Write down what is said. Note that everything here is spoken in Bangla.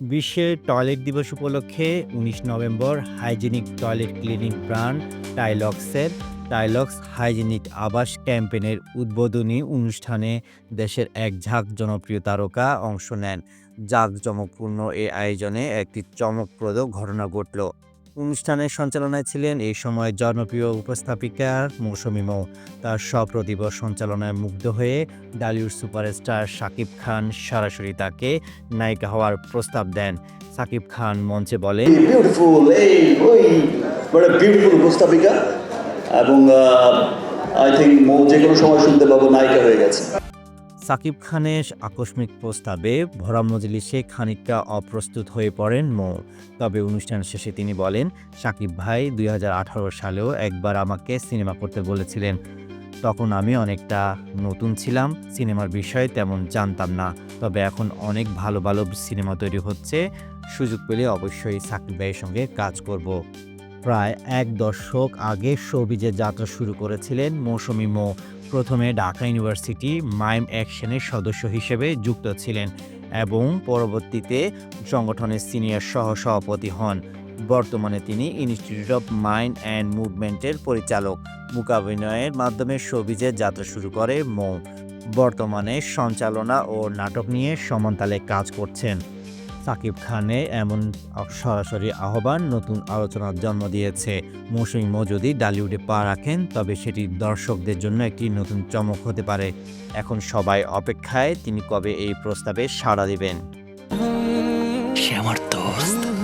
বিশ্বের টয়লেট দিবস উপলক্ষে উনিশ November hygienic toilet cleaning brand টাইলক্সের Tilex hygienic আবাস ক্যাম্পেনের উদ্বোধনী অনুষ্ঠানে দেশের এক ঝাঁক জনপ্রিয় তারকা অংশ নেন। জাঁকজমকপূর্ণ এ আয়োজনে একটি চমকপ্রদ ঘটনা ঘটল। অনুষ্ঠানের সঞ্চালনায় ছিলেন এই সময় জনপ্রিয় উপস্থাপিকা মৌসুমী মৌ। তার সপ্রতিভ সঞ্চালনায় মুগ্ধ হয়ে ডালিউড সুপারস্টার শাকিব খান সরাসরি তাকে নায়িকা হওয়ার প্রস্তাব দেন। শাকিব খান মঞ্চে উপস্থাপিকা এবং আই থিঙ্ক মো যে কোনো সময় শুনতে পাবো, নায়িকা হয়ে গেছে। সাকিব খানের আকস্মিক প্রস্তাবে ভরা মজলিসে খানিকটা অপ্রস্তুত হয়ে পড়েন মৌ। তবে অনুষ্ঠান শেষে তিনি বলেন, সাকিব ভাই, দুই হাজার আঠারো সালেও একবার আমাকে সিনেমা করতে বলেছিলেন। তখন আমি অনেকটা নতুন ছিলাম, সিনেমার বিষয়ে তেমন জানতাম না। তবে এখন অনেক ভালো ভালো সিনেমা তৈরি হচ্ছে, সুযোগ পেলে অবশ্যই সাকিব ভাইয়ের সঙ্গে কাজ করব। প্রায় এক দশক আগে শোবিজে যাত্রা শুরু করেছিলেন মৌসুমী মৌ। প্রথমে ঢাকা ইউনিভার্সিটি মাইম অ্যাকশনের সদস্য হিসেবে যুক্ত ছিলেন এবং পরবর্তীতে সংগঠনের সিনিয়র সহ সভাপতি হন। বর্তমানে তিনি ইনস্টিটিউট অফ মাইন্ড অ্যান্ড মুভমেন্টের পরিচালক। মূকাভিনয়ের মাধ্যমে শোবিজের যাত্রা শুরু করে মৌ। বর্তমানে সঞ্চালনা ও নাটক নিয়ে সমানতালে কাজ করছেন। সাকিব খানে এমন সরাসরি আহ্বান, নতুন আলোচনার জন্ম দিয়েছে। মৌসুমী মজুদি ডালিউডে পা রাখেন, তবে সেটি দর্শকদের জন্য একটি নতুন চমক হতে পারে। এখন সবাই অপেক্ষায়, তিনি কবে এই প্রস্তাবে সাড়া দেবেন? সে আমার দোস্ত।